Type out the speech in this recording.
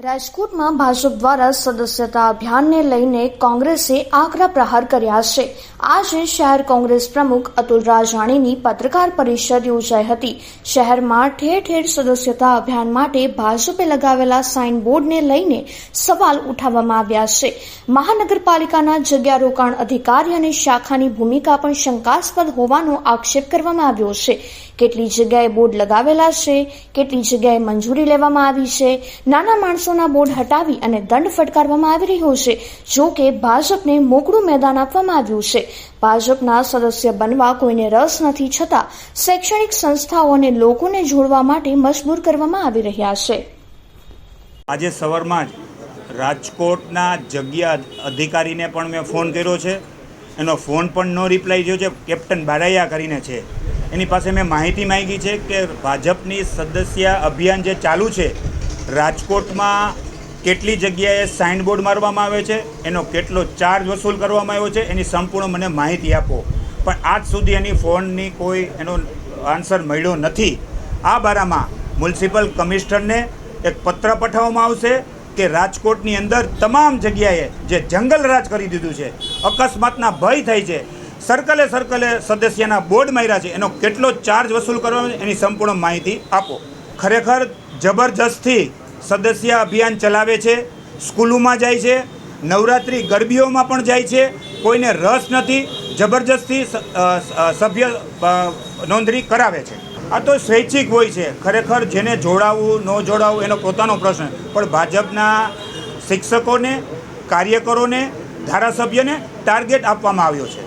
રાજકોટમાં ભાજપ દ્વારા સદસ્યતા અભિયાનને લઈને કોંગ્રેસે આકરા પ્રહાર કર્યા છે. આજે શહેર કોંગ્રેસ પ્રમુખ અતુલ રાજાણીની પત્રકાર પરિષદ યોજાઈ હતી. શહેરમાં ઠેર ઠેર સદસ્યતા અભિયાન માટે ભાજપે લગાવેલા સાઇન બોર્ડને લઈને સવાલ ઉઠાવવામાં આવ્યા છે. મહાનગરપાલિકાના જગ્યા રોકાણ અધિકારી અને શાખાની ભૂમિકા પણ શંકાસ્પદ હોવાનો આક્ષેપ કરવામાં આવ્યો છે. કેટલી જગ્યાએ બોર્ડ લગાવેલા છે, કેટલી જગ્યાએ મંજૂરી લેવામાં આવી છે, નાના માણસોના બોર્ડ હટાવી અને દંડ ફટકારવામાં આવી રહ્યો છે, જો કે ભાજપને મોકળું મેદાન આપવામાં આવ્યું છે. ભાજપના સદસ્ય બનવા કોઈને રસ નથી છતાં શૈક્ષણિક સંસ્થાઓ અને લોકોને જોડવા માટે મજબૂર કરવામાં આવી રહ્યા છે. આજે સવારમાં જ રાજકોટના જગ્યા અધિકારીને પણ મેં ફોન કર્યો છે. એનો ફોન પણ નો રિપ્લાય થયો છે. કેપ્ટન બારાયા કરીને છે. એની પાસે મેં માહિતી માંગી છે કે ભાજપની સદસ્ય અભિયાન જે ચાલુ છે રાજકોટમાં કેટલી જગ્યાએ સાઇન બોર્ડ મારવામાં આવે છે? એનો કેટલો ચાર્જ વસૂલ કરવામાં આવ્યો છે? એની સંપૂર્ણ મને માહિતી આપો. પણ આજ સુધી એની ફોનની કોઈ એનો આન્સર મળ્યો નથી. આ બારામાં મ્યુનિસિપલ કમિશનરને એક પત્ર પઠાવવામાં આવશે કે રાજકોટની અંદર તમામ જગ્યાએ જે જંગલ રાજ કરી દીધું છે, અકસ્માતના ભય થાય છે સર્કલે સર્કલે સદસ્યના બોર્ડ માર્યા છે, એનો કેટલો ચાર્જ વસૂલ કરવાનો એની સંપૂર્ણ માહિતી આપો. ખરેખર જબરજસ્તથી સદસ્ય અભિયાન ચલાવે છે, સ્કૂલોમાં જાય છે, નવરાત્રિ ગરબીઓમાં પણ જાય છે, કોઈને રસ નથી, જબરજસ્તી સભ્ય નોંધણી કરાવે છે. આ તો સ્વૈચ્છિક હોય છે. ખરેખર જેને જોડાવવું ન જોડાવવું એનો પોતાનો પ્રશ્ન. પણ ભાજપના શિક્ષકોને, કાર્યકરોને, ધારાસભ્યને ટાર્ગેટ આપવામાં આવ્યો છે.